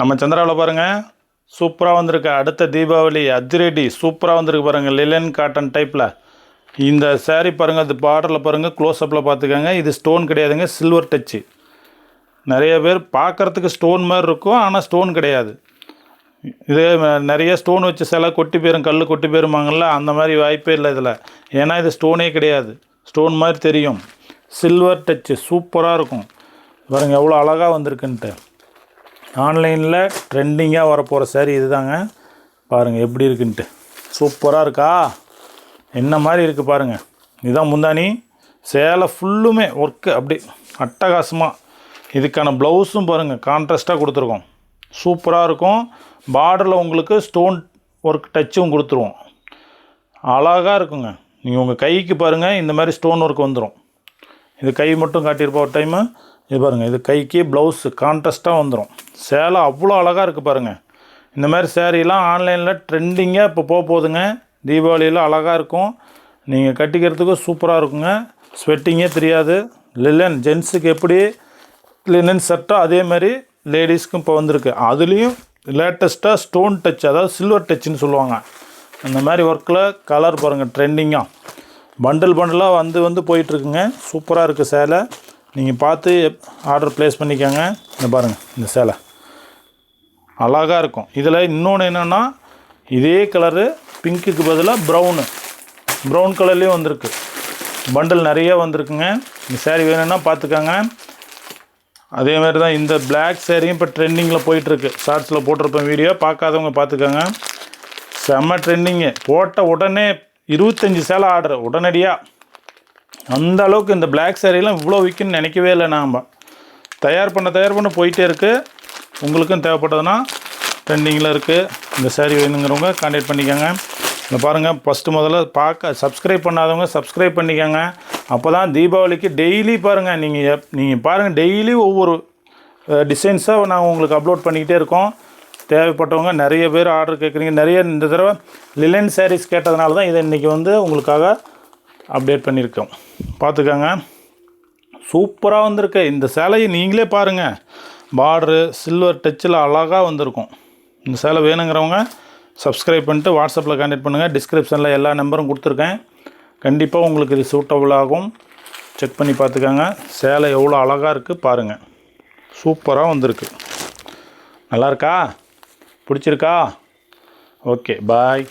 நம்ம சந்திராவில் பாருங்கள் சூப்பராக வந்திருக்கு. அடுத்த தீபாவளி அதிரடி சூப்பராக வந்திருக்கு பாருங்கள் லிலன் காட்டன் டைப்பில் இந்த சேரீ பாருங்கள் அது பார்டரில் பாருங்கள் க்ளோஸ்அப்பில் பார்த்துக்கோங்க. இது ஸ்டோன் கிடையாதுங்க சில்வர் டச்சு நிறைய பேர் பார்க்குறதுக்கு ஸ்டோன் மாதிரி இருக்கும் ஆனால் ஸ்டோன் கிடையாது. இது நிறைய ஸ்டோன் வச்சு சிலை கொட்டி போயிரும் கல் கொட்டி போயிருமாங்கள்ல அந்த மாதிரி வாய்ப்பே இல்லை இதில். ஏன்னா இது ஸ்டோனே கிடையாது. ஸ்டோன் மாதிரி தெரியும். சில்வர் டச்சு சூப்பராக இருக்கும். பாருங்கள் எவ்வளோ அழகாக வந்திருக்குன்ட்டு. ஆன்லைனில் ட்ரெண்டிங்காக வரப்போகிற saree இதுதாங்க. பாருங்கள் எப்படி இருக்குன்ட்டு. சூப்பராக இருக்கா? என்ன மாதிரி இருக்குது பாருங்கள் இதுதான் முந்தானி. சேலை ஃபுல்லுமே ஒர்க்கு அப்படி அட்டகாசமாக இதுக்கான ப்ளவுஸும் பாருங்கள் கான்ட்ராஸ்ட்டாக கொடுத்துருக்கோம். சூப்பராக இருக்கும். பார்டரில் உங்களுக்கு ஸ்டோன் ஒர்க் டச்சும் கொடுத்துருவோம். அழகாக இருக்குங்க. நீங்கள் உங்கள் கைக்கு பாருங்கள் இந்த மாதிரி ஸ்டோன் ஒர்க் வந்துடும் இது கை மட்டும் காட்டியிருப்போம் ஒரு டைமு இது பாருங்கள் இது கைக்கு ப்ளவுஸு கான்ட்ரஸ்ட்டாக வந்துடும் சேலை அவ்வளோ அழகாக இருக்குது பாருங்கள் இந்த மாதிரி சேரீலாம் ஆன்லைனில் ட்ரெண்டிங்காக இப்போ போக போகுதுங்க. தீபாவளியில் அழகாக இருக்கும். நீங்கள் கட்டிக்கிறதுக்கும் சூப்பராக இருக்குங்க. ஸ்வெட்டிங்கே தெரியாது. லிலன் ஜென்ஸுக்கு எப்படி லினன் ஷர்ட்டோ அதே மாதிரி லேடிஸ்க்கும் இப்போ வந்திருக்கு. அதுலேயும் லேட்டஸ்ட்டாக ஸ்டோன் டச் அதாவது சில்வர் டச்சுன்னு சொல்லுவாங்க. அந்த மாதிரி ஒர்க்கில் கலர் பாருங்கள் ட்ரெண்டிங்காக பண்டில் பண்டிலாக வந்து வந்து போயிட்டுருக்குங்க சூப்பராக இருக்குது சேலை. நீங்கள் பார்த்து ஆர்டர் ப்ளேஸ் பண்ணிக்கோங்க. இந்த பாருங்கள் இந்த சேலை. அழகாக இருக்கும். இதில் இன்னொன்று என்னென்னா இதே கலரு பிங்க்குக்கு பதிலாக ப்ரௌனு ப்ரௌன் கலர்லேயும் வந்திருக்கு. பண்டில் நிறைய வந்திருக்குங்க. இந்த சேரீ வேணும்னா பார்த்துக்கோங்க. அதே மாதிரி தான் இந்த பிளாக் சேரீயும் இப்போ ட்ரெண்டிங்கில் போயிட்டுருக்கு. ஷார்ட்ஸில் போட்டிருப்பேன் வீடியோ பார்க்காதவங்க பார்த்துக்கோங்க. செம்ம ட்ரெண்டிங்கு போட்ட உடனே இருபத்தஞ்சி சேலை ஆர்டர் உடனடியாக அந்த அளவுக்கு இந்த பிளாக் சாரீலாம் இவ்வளோ விற்குன்னு நினைக்கவே இல்லை நாம். தயார் பண்ண தயார் பண்ண போயிட்டே இருக்குது உங்களுக்கும் தேவைப்பட்டதுன்னா ட்ரெண்டிங்கில் இருக்குது இந்த saree வேணுங்கிறவங்க கான்டாக்ட் பண்ணிக்கோங்க. இந்த பாருங்கள் ஃபஸ்ட்டு முதல்ல பார்க்க சப்ஸ்கிரைப் பண்ணாதவங்க சப்ஸ்கிரைப் பண்ணிக்கோங்க. அப்போ தான் தீபாவளிக்கு டெய்லி பாருங்கள் நீங்கள் எப் நீங்கள் பாருங்கள் டெய்லி ஒவ்வொரு டிசைன்ஸாக நாங்கள் உங்களுக்கு அப்லோட் பண்ணிக்கிட்டே இருக்கோம். தேவைப்பட்டவங்க நிறைய பேர் ஆர்டர் கேட்குறீங்க. நிறைய இந்த தடவை லிலன் சாரீஸ் கேட்டதுனால தான் இதை இன்றைக்கி வந்து உங்களுக்காக அப்டேட் பண்ணியிருக்கோம். பார்த்துக்கோங்க. சூப்பராக வந்திருக்கு. இந்த சேலையை நீங்களே பாருங்கள் பார்டரு சில்வர் டச்சில் அழகாக வந்திருக்கும். இந்த சேலை வேணுங்கிறவங்க சப்ஸ்கிரைப் பண்ணிட்டு வாட்ஸ்அப்பில் கான்டாக்ட் பண்ணுங்கள் டிஸ்கிரிப்ஷனில் எல்லா நம்பரும் கொடுத்துருக்கேன். கண்டிப்பாக உங்களுக்கு இது சூட்டபுள் ஆகும். செக் பண்ணி பார்த்துக்கோங்க. சேலை எவ்வளோ அழகாக இருக்குது பாருங்கள் சூப்பராக வந்திருக்கு. நல்லா இருக்கா? பிடிச்சிருக்கா? Okay bye